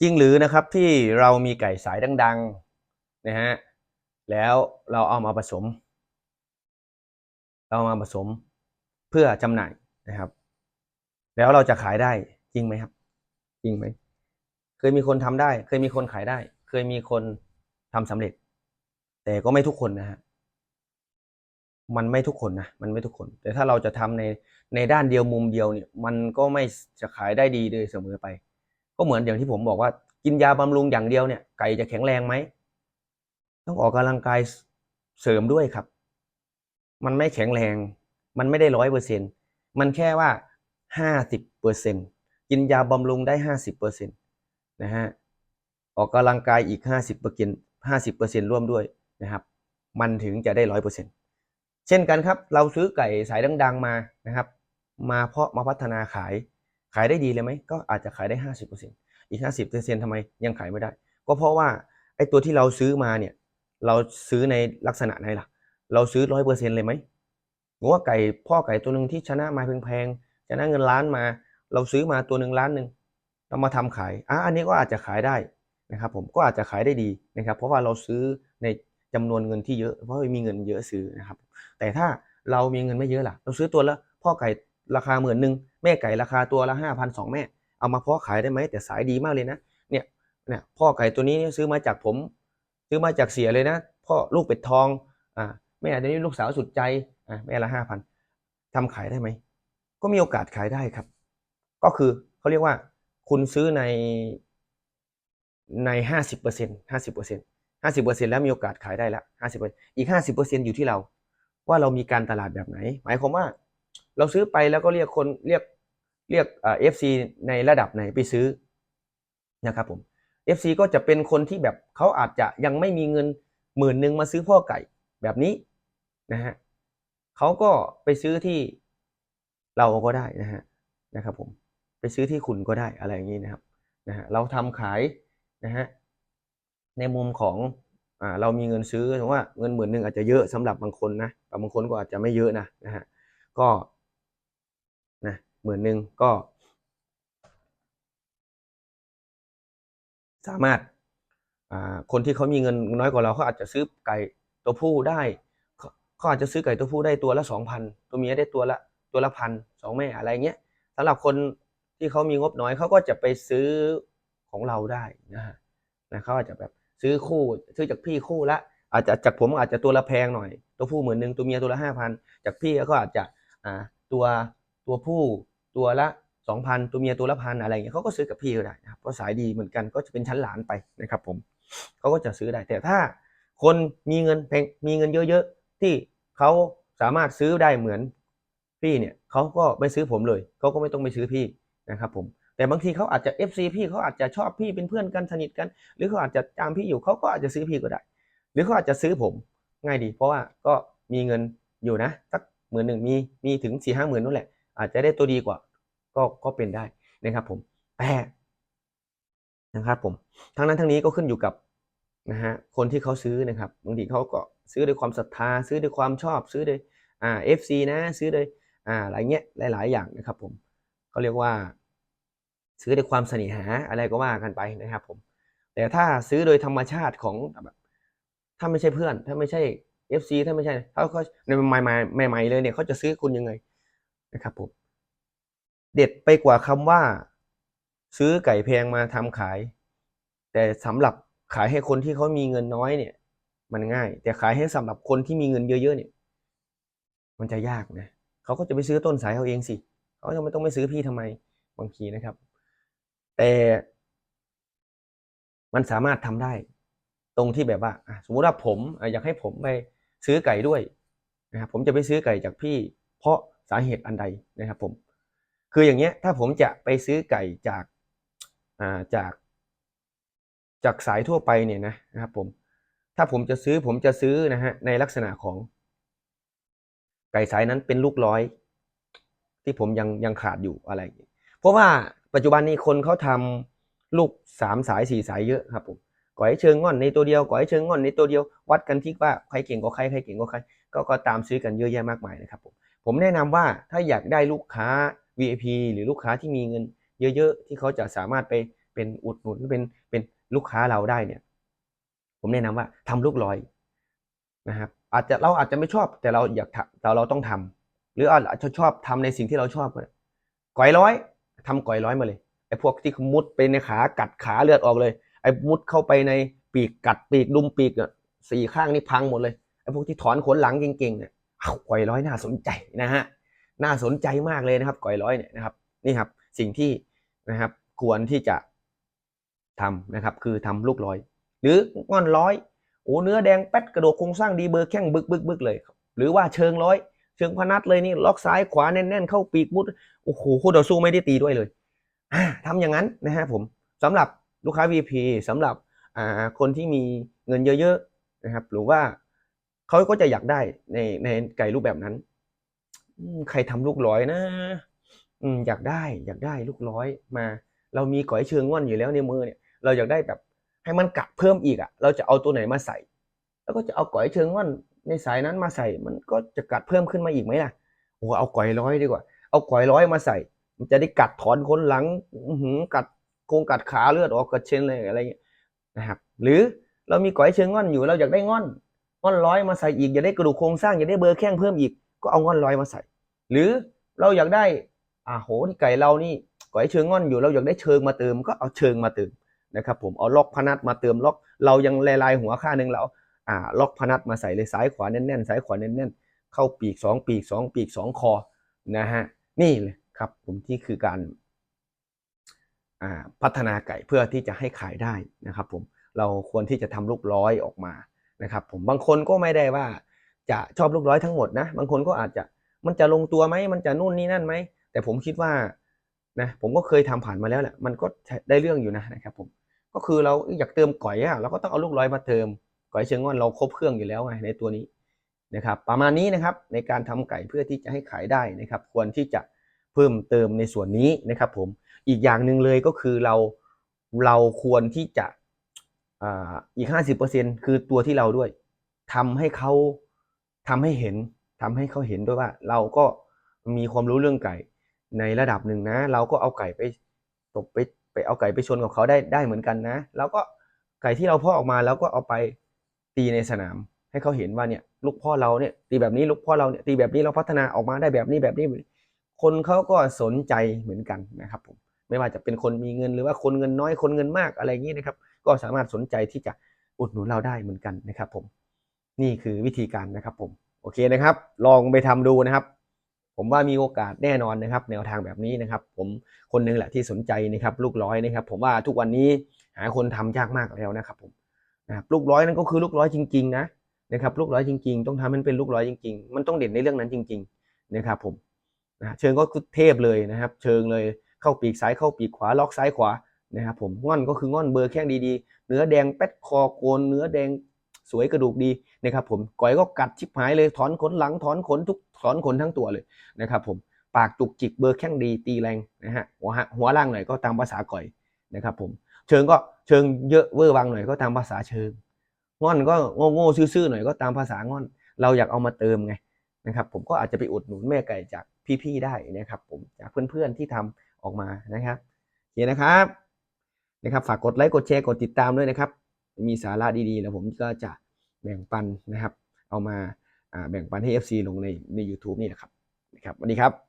จริงหรือนะครับที่เรามีไก่สายดังๆนะฮะแล้วเราเอามาผสม เราเอามาผสมเพื่อจำหน่ายนะครับ แล้วเราจะขายได้จริงไหมครับ จริงไหมเคยมีคนทำได้ เคยมีคนขายได้ เคยมีคนทำสำเร็จ แต่ก็ไม่ทุกคนนะฮะมันไม่ทุกคนนะมันไม่ทุกคน แต่ถ้าเราจะทำในในด้านเดียวมุมเดียวเนี่ย มันก็ไม่จะขายได้ดีเลยเสมอไป ก็เหมือนอย่างที่ผมบอกว่า กินยาบำรุงอย่างเดียวเนี่ยไก่จะแข็งแรงไหมต้องออกกำลังกายเสริมด้วยครับ มันไม่แข็งแรง มันไม่ได้ร้อยเปอร์เซ็นมันแค่ว่าห้าสิบเปอร์เซ็นกินยาบำรุงได้ห้าสิบเปอร์เซ็นตนะฮะออกกำลังกายอีกห้าสิบเปอร์เซ็นห้าสิบเปอร์เซ็นร่วมด้วยนะครับ มันถึงจะได้ร้อยเปอร์เซ็นเช่นกันครับ เราซื้อไก่สายดัง ๆมานะครับ มาเพาะมาพัฒนาขาย ขายได้ดีเลยไหมก็อาจจะขายได้ห้าสิบเปอร์เซ็นอีกห้าสิบเปอร์เซ็นทำไมยังขายไม่ได้ ก็เพราะว่าไอ้ตัวที่เราซื้อมาเนี่ยเราซื้อในลักษณะไหนล่ะ เราซื้อร้อยเปอร์เซ็นเลยไหมหรือว่าไก่พ่อไก่ตัวหนึ่งที่ชนะมาแพงๆชนะเงินล้านมา เราซื้อมาตัวหนึ่งล้านหนึ่งเรามาทำขายอะอันนี้ก็อาจจะขายได้นะครับผมก็อาจจะขายได้ดีนะครับ เพราะว่าเราซื้อในจำนวนเงินที่เยอะ เพราะมีเงินเยอะซื้อนะครับ แต่ถ้าเรามีเงินไม่เยอะล่ะ เราซื้อตัวละพ่อไก่ราคาหมื่นหนึ่ง แม่ไก่ราคาตัวละห้าพันสองแม่ เอามาเพาะขายได้ไหมแต่สายดีมากเลยนะเนี่ยเนี่ยพ่อไก่ตัวนี้ซื้อมาจากผม ซื้อมาจากเสียเลยนะพ่อลูกเป็ดทองอ่าแม่ตัวนี้ลูกสาวสุดใจอ่าแม่ละห้าพันทำขายได้ไหมก็มีโอกาสขายได้ครับ ก็คือเขาเรียกว่า คุณซื้อในในห้าสิบเปอร์เซ็นห้าสิบเปอร์เซ็นห้าสิบเปอร์เซ็นแล้วมีโอกาสขายได้ละห้าสิบเปอร์อีกห้าสิบเปอร์เซ็นอยู่ที่เรา ว่าเรามีการตลาดแบบไหน หมายความว่า เราซื้อไปแล้วก็เรียกคนเรียก เรียกเอฟซีในระดับไหนไปซื้อนะครับผม FC ก็จะเป็นคนที่แบบเขาอาจจะยังไม่มีเงินหมื่นหนึ่งมาซื้อพ่อไก่แบบนี้นะฮะเขาก็ไปซื้อที่เราก็ได้นะฮะนะครับผมไปซื้อที่คุณก็ได้อะไรอย่างนี้นะครับนะฮะเราทำขายนะฮะในมุมของอ่าเรามีเงินซื้อถือว่าเงินหมื่นหนึ่งอาจจะเยอะสำหรับบางคนนะแต่บางคนก็อาจจะไม่เยอะนะนะฮะก็ หมื่นหนึ่งก็ สามารถคนที่เขามีเงินน้อยกว่าเราเขาอาจจะซื้อไก่ตัวผู้ได้เขาอาจจะซื้อไก่ตัวผู้ได้ตัวละสองพันตัวเมียได้ตัวละตัวละพันสองแม่อะไรเงี้ยสำหรับคนที่เขามีงบน้อยเขาก็จะไปซื้อของเราได้นะฮะนะเขาอาจจะแบบซื้อคู่ซื้อจากพี่คู่ละอาจจะจากผมอาจจะตัวละแพงหน่อย ตัวผู้หมื่นหนึ่งตัวเมียตัวละห้าพันจากพี่ก็อาจจะอ่าตัวตัวผู้ ตัวละสองพันตัวเมียตัวละพันอะไรเงี้ยเขาก็ซื้อกับพี่ก็ได้นะครับเพราะสายดีเหมือนกันก็จะเป็นชั้นหลานไปนะครับผมเขาก็จะซื้อได้ แต่ถ้าคนมีเงินแพงมีเงินเยอะๆ ที่เขาสามารถซื้อได้เหมือนพี่เนี่ยเขาก็ไม่ซื้อผมเลยเขาก็ไม่ต้องไปซื้อพี่นะครับผมแต่บางทีเขาอาจจะ FC พี่เขาอาจจะชอบพี่เป็นเพื่อนกันสนิทกัน หรือเขาอาจจะตามพี่อยู่เขาก็อาจจะซื้อพี่ก็ได้ หรือเขาอาจจะซื้อผมง่ายดี เพราะว่าก็มีเงินอยู่นะสักหมื่นหนึ่งมีมีถึงสี่ห้าหมื่นนั่นแหละ อาจจะได้ตัวดีกว่า ก็ก็เป็นได้นะครับผมแต่นะครับผมทั้งนั้นทั้งนี้ก็ขึ้นอยู่กับนะฮะคนที่เขาซื้อนะครับบางทีเขาก็ซื้อด้วยความศรัทธา ซื้อด้วยความชอบซื้อด้วยอ่าเอฟซีนะซื้อด้วยอ่าอะไรเงี้ยหลาย ๆ อย่างนะครับผมเขาเรียกว่า ซื้อด้วยความเสน่หาอะไรก็ว่ากันไปนะครับผมแต่ถ้าซื้อโดยธรรมชาติของแบบถ้าไม่ใช่เพื่อน ถ้าไม่ใช่เอฟซีถ้าไม่ใช่ถ้าเขาในใหม่ใหม่ๆเลยเนี่ยเขาจะซื้อคุณยังไงนะครับผม เด็ดไปกว่าคำว่า ซื้อไก่แพงมาทำขาย แต่สำหรับขายให้คนที่เขามีเงินน้อยเนี่ย มันง่าย แต่ขายให้สำหรับคนที่มีเงินเยอะๆเนี่ย มันจะยากนะเขาก็จะไปซื้อต้นสายเขาเองสิเขาจะไม่ต้องไปซื้อพี่ทำไมบางทีนะครับ แต่มันสามารถทำได้ ตรงที่แบบว่าสมมุติว่าผมอยากให้ผมไปซื้อไก่ด้วยนะครับผมจะไปซื้อไก่จากพี่ เพราะสาเหตุอันใดนะครับผม คืออย่างเงี้ยถ้าผมจะไปซื้อไก่จากอ่าจาก จากสายทั่วไปเนี่ยนะนะครับผมถ้าผมจะซื้อผมจะซื้อนะฮะในลักษณะของ ไก่สายนั้นเป็นลูกร้อย ที่ผมยังยังขาดอยู่อะไรเพราะว่าปัจจุบันนี้คนเขาทำลูกสามสายสี่สายเยอะครับผมก่อยเชิงง่อนในตัวเดียวก่อยเชิงง่อนในตัวเดียว วัดกันที่ว่าใครเก่งกว่าใครใครเก่งกว่าใครก็ก็ตามซื้อกันเยอะแยะมากมายนะครับผมผมแนะนำว่าถ้าอยากได้ลูกค้า VIP หรือลูกค้าที่มีเงิน เยอะๆ ที่เขาจะสามารถไปเป็นอุดหนุนเป็นเป็นลูกค้าเราได้เนี่ย ผมแนะนำว่าทำลูกร้อยนะครับ อาจจะเราอาจจะไม่ชอบแต่เราอยากทำแต่เราต้องทำหรืออาจจะชอบทำในสิ่งที่เราชอบก็ได้ก๋อยร้อยทำก๋อยร้อยมาเลยไอ้พวกที่มุดไปในขากัดขาเลือดออกเลย ไอ้มุดเข้าไปในปีกกัดปีกดุมปีกอะสี่ข้างนี่พังหมดเลยไอ้พวกที่ถอนขนหลังเก่งๆเนี่ยอ้าวก๋อยร้อยน่าสนใจนะฮะ น่าสนใจมากเลยนะครับก๋อยร้อยเนี่ยนะครับนี่ครับสิ่งที่นะครับควรที่จะทำนะครับคือทำลูกร้อย หรืองอนร้อยโอ้เนื้อแดงแป๊ดกระโดดโครงสร้างดีเบอร์แข้งบึกบึกบึกเลยหรือว่าเชิงร้อย เชิงพนัดเลยนี่ล็อกซ้ายขวาแน่นๆเข้าปีกมุดโอ้โหคู่ต่อสู้ไม่ได้ตีด้วยเลยอ่าทำอย่างนั้นนะฮะผมสำหรับลูกค้า VP สำหรับอ่าคนที่มีเงินเยอะๆนะครับหรือว่าเขาก็จะอยากได้ในในไก่รูปแบบนั้น ใครทำลูกร้อยนะอืมอยากได้อยากได้ลูกร้อยมา เรามีก๋อยเชิงง่อนอยู่แล้วในมือเนี่ย เราอยากได้แบบให้มันกัดเพิ่มอีกอะ เราจะเอาตัวไหนมาใส่ แล้วก็จะเอาก๋อยเชิงง่อนในสายนั้นมาใส่ มันก็จะกัดเพิ่มขึ้นมาอีกไหมล่ะโอ้เอาก๋อยร้อยดีกว่า เอาก๋อยร้อยมาใส่ มันจะได้กัดถอนคนหลังหืกัดโครงกัดขาเลือดออกกัดเชนเลยอะไรเงี้ยนะครับ หรือเรามีก๋อยเชิงง่อนอยู่เราอยากได้ง่อนง่อนร้อยมาใส่อีกอยากได้กระดูกโครงสร้างอยากได้เบอร์แข้งเพิ่มอีก ก็เอาง่อนร้อยมาใส่ หรือเราอยากได้อ่าโหที่ไก่เรานี่ก๋อยเชิงง่อนอยู่เราอยากได้เชิงมาเติมก็เอาเชิงมาเติมนะครับผมเอาล็อกพนัดมาเติมล็อก เรายังลายลายหัวข้าหนึ่งเราอ่าล็อกพนัดมาใส่เลยซ้ายขวาแน่นๆซ้ายขวาแน่นๆเข้าปีกสองปีกสองปีกสองคอนะฮะนี่เลยครับผมที่คือการพัฒนาไก่เพื่อที่จะให้ขายได้นะครับผมเราควรที่จะทำลูกร้อยออกมานะครับผมบางคนก็ไม่ได้ว่า จะชอบลูกร้อยทั้งหมดนะบางคนก็อาจจะมันจะลงตัวไหมมันจะนู่นนี่นั่นไหมแต่ผมคิดว่านะผมก็เคยทำผ่านมาแล้วแหละมันก็ได้เรื่องอยู่นะนะครับผมก็คือเราอยากเติมก๋อยอะเราก็ต้องเอาลูกร้อยมาเติมก๋อยเชิงงอนเราครบเครื่องอยู่แล้วไงในตัวนี้นะครับประมาณนี้นะครับในการทำไก่เพื่อที่จะให้ขายได้นะครับ ควรที่จะเพิ่มเติมในส่วนนี้นะครับ ผมอีกอย่างหนึ่งเลยก็คือเราเราควรที่จะอ่าอีกห้าสิบเปอร์เซ็นคือตัวที่เราด้วยทำให้เขา ทำให้เห็นทำให้เขาเห็นด้วยว่า เราก็มีความรู้เรื่องไก่ในระดับหนึ่งนะ เราก็เอาไก่ไปตบไปไปเอาไก่ไปชนกับเขาได้ได้เหมือนกันนะแล้วก็ไก่ที่เราพ่อออกมาแล้วก็เอาไปตีในสนาม ให้เขาเห็นว่าเนี่ยลูกพ่อเราเนี่ยตีแบบนี้ลูกพ่อเราเนี่ยตีแบบนี้เราพัฒนาออกมาได้แบบนี้แบบนี้ คนเขาก็สนใจเหมือนกันนะครับผมไม่ว่าจะเป็นคนมีเงินหรือว่าคนเงินน้อยคนเงินมากอะไรอย่างนี้นะครับ ก็สามารถสนใจที่จะอุดหนุนเราได้เหมือนกันนะครับผม นี่คือวิธีการนะครับผมโอเคนะครับ ลองไปทำดูนะครับ ผมว่ามีโอกาสแน่นอนนะครับ แนวทางแบบนี้นะครับ ผมคนหนึงแหละที่สนใจนะครับ ลูกร้อยนะครับ ผมว่าทุกวันนี้หาคนทำยากมากแล้วนะครับ ผมนะครับลูกร้อยนั่นก็คือลูกร้อยจริง ๆ นะนะครับ ลูกร้อยจริง ๆ ต้องทำให้มันเป็นลูกร้อยจริง ๆ มันต้องเด่นในเรื่องนั้นจริง ๆ นะครับผมนะเชิงก็คือเทพเลยนะครับ เชิงเลยเข้าปีกซ้ายเข้าปีกขวาล็อกซ้ายขวานะครับผมง่อนก็คือง่อนเบอร์แข้งดีๆ เนื้อแดงแป๊ดคอโกนเนื้อแดง สวยกระดูกดีนะครับผมก่อยก็กัดชิบหายเลยถอนขนหลังถอนขนทุกถอนขนทั้งตัวเลยนะครับผมปากจุกจิกเบอร์แข้งดีตีแรงนะฮะหัวหหัวล่างหน่อยก็ตามภาษาก่อยนะครับผมเชิงก็เชิงเยอะเวอร์วังหน่อยก็ตามภาษาเชิงง่อนก็โง่โง่ซื่อๆหน่อยก็ตามภาษาง่อน เราอยากเอามาเติมไงนะครับผมก็อาจจะไปอุดหนุนแม่ไก่จากพี่ๆได้นะครับผมจากเพื่อนๆที่ทำออกมานะครับโอเคนะครับนะครับฝากกดไลค์กดแชร์กดติดตามด้วยนะครับ มีสาระดีๆแล้วผมก็จะแบ่งปันนะครับ เอามาแบ่งปันให้ FC ลงในใน u t u b e นี่แหละครับนะครับสวัสดีครับ